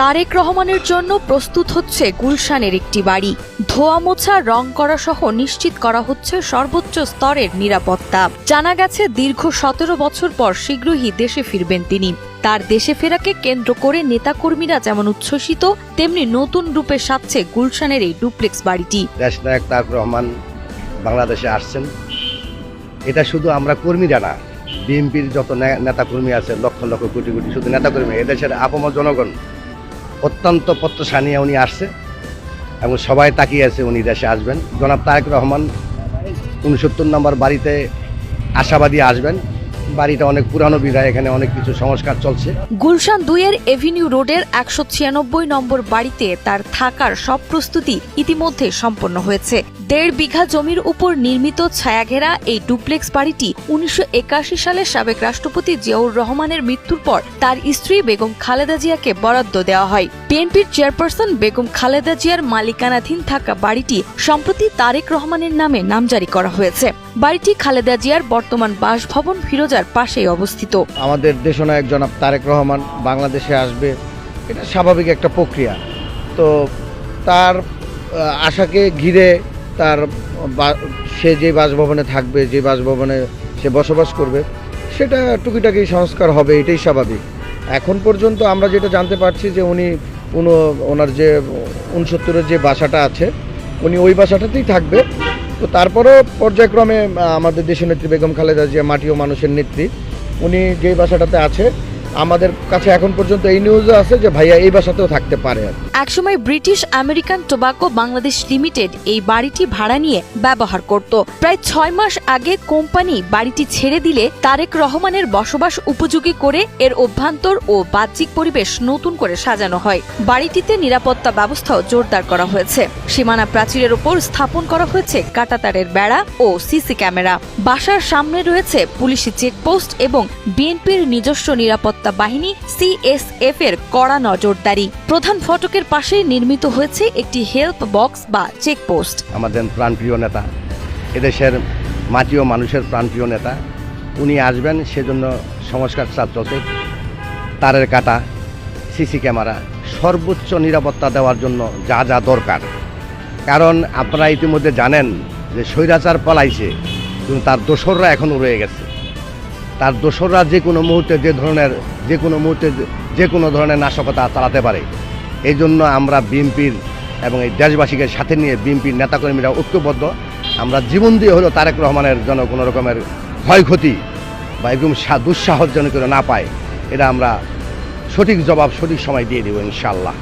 তারেক রহমানের জন্য প্রস্তুত হচ্ছে গুলশানের একটি বাড়ি। ধোয়া মোছা রং করা সহ নিশ্চিত করা হচ্ছে সর্বোচ্চ স্তরের নিরাপত্তা। জানা গেছে, দীর্ঘ সতেরো বছর পর শীঘ্রই দেশে ফিরবেন তিনি। তার দেশে ফেরাকে কেন্দ্র করে নেতাকর্মীরা যেমন উচ্ছ্বসিত, তেমনি নতুন রূপে সাজছে গুলশানের এই ডুপ্লেক্স বাড়িটি। রহমান বাংলাদেশে আসছেন। এটা শুধু আমরা কর্মীরা না, বিএনপির যত নেতাকর্মী আছে, লক্ষ লক্ষ কোটি কোটি শুধু নেতাকর্মী, এদেশের আপম জনগণ অত্যন্ত প্রত্যাশা নিয়ে উনি আসছে এবং সবাই তাকিয়ে আছে উনি দেশে আসবেন। জনাব তারেক রহমান উনসত্তর নম্বর বাড়িতে আশাবাদী আসবেন। বাড়িটা অনেক পুরানো বিধায়, এখানে অনেক কিছু সংস্কার চলছে। গুলশান দুইয়ের এভিনিউ রোডের একশো ছিয়ানব্বই নম্বর বাড়িতে তার থাকার সব প্রস্তুতি ইতিমধ্যে সম্পন্ন হয়েছে। দেড় বিঘা জমির উপর নির্মিত ছায়াঘেরা এই ডুপ্লেক্স বাড়িটি উনিশশো একাশি সালে সাবেক রাষ্ট্রপতি জিয়াউর রহমানের মৃত্যুর পর তার স্ত্রী বেগম খালেদা জিয়াকে বরাদ্দ দেওয়া হয়। বিএনপির চেয়ারপারসন বেগম খালেদা জিয়ার মালিকানাধীন থাকা বাড়িটি সম্প্রতি তারেক রহমানের নামে নামজারি করা হয়েছে। বাড়িটি খালেদা জিয়ার বর্তমান বাসভবন ফিরোজার পাশেই অবস্থিত। আমাদের দেশনায়ক জনাব তারেক রহমান বাংলাদেশে আসবে, এটা স্বাভাবিক একটা প্রক্রিয়া। তো তার আশাকে ঘিরে তার সে যে বাসভবনে থাকবে, যে বাসভবনে সে বসবাস করবে, সেটা টুকিটাকি সংস্কার হবে, এটাই স্বাভাবিক। এখন পর্যন্ত আমরা যেটা জানতে পারছি যে উনি উনো ওনার যে উনসত্তরের যে বাসাটা আছে, উনি ওই বাসাটাতেই থাকবে। তো তারপরেও পর্যায়ক্রমে আমাদের দেশের নেত্রী বেগম খালেদা জিয়া, মাটি ও মানুষের নেত্রী, উনি যেই বাসাটাতে আছে আমাদের কাছে এখন পর্যন্ত এই নিউজও আছে যে ভাইয়া এই বাসাতেও থাকতে পারে। একসময় British American Tobacco Bangladesh Limited এই বাড়িটি ভাড়া নিয়ে ব্যবহার করত। প্রায় ছয় মাস আগে কোম্পানি বাড়িটি ছেড়ে দিলে তারেক রহমানের বসবাস উপযোগী করে এর অভ্যন্তর ও বাহ্যিক পরিবেশ নতুন করে সাজানো হয়। বাড়িটিতে নিরাপত্তা ব্যবস্থাও জোরদার করা হয়েছে। সীমানা প্রাচীরের উপর স্থাপন করা হয়েছে কাটাতারের বেড়া ও সিসি ক্যামেরা। বাসার সামনে রয়েছে পুলিশি চেকপোস্ট এবং বিএনপির নিজস্ব নিরাপত্তা বাহিনী সিএসএফ এর কড়া নজরদারি। প্রধান ফটকের পাশেই নির্মিত হয়েছে একটি হেল্প বক্স বা চেকপোস্ট। আমাদের প্রাণপ্রিয় নেতা, এদেশের মাটি ও মানুষের প্রাণপ্রিয় নেতা, উনি আসবেন, সেজন্য সংস্কার চাপ চলছে তারের কাটা, সিসি ক্যামেরা, সর্বোচ্চ নিরাপত্তা দেওয়ার জন্য যা যা দরকার। কারণ আপনারা ইতিমধ্যে জানেন যে স্বৈরাচার পলাইছে, কিন্তু তার দোসররা এখনও রয়ে গেছে। তার দোসররা যে কোনো মুহূর্তে যে ধরনের, যে কোনো মুহূর্তে যে- কোনো ধরনের নাশকতা চালাতে পারে। এই জন্য আমরা বিএনপির এবং এই দেশবাসীকে সাথে নিয়ে বিএনপির নেতাকর্মীরা ঐক্যবদ্ধ। আমরা জীবন দিয়ে হলেও তারেক রহমানের জন্য কোনো রকমের ক্ষয়ক্ষতি বা সা- দুঃসাহস যেন কেউ না পায়, এটা আমরা সঠিক জবাব, সঠিক সময় দিয়ে দেবো ইনশাল্লাহ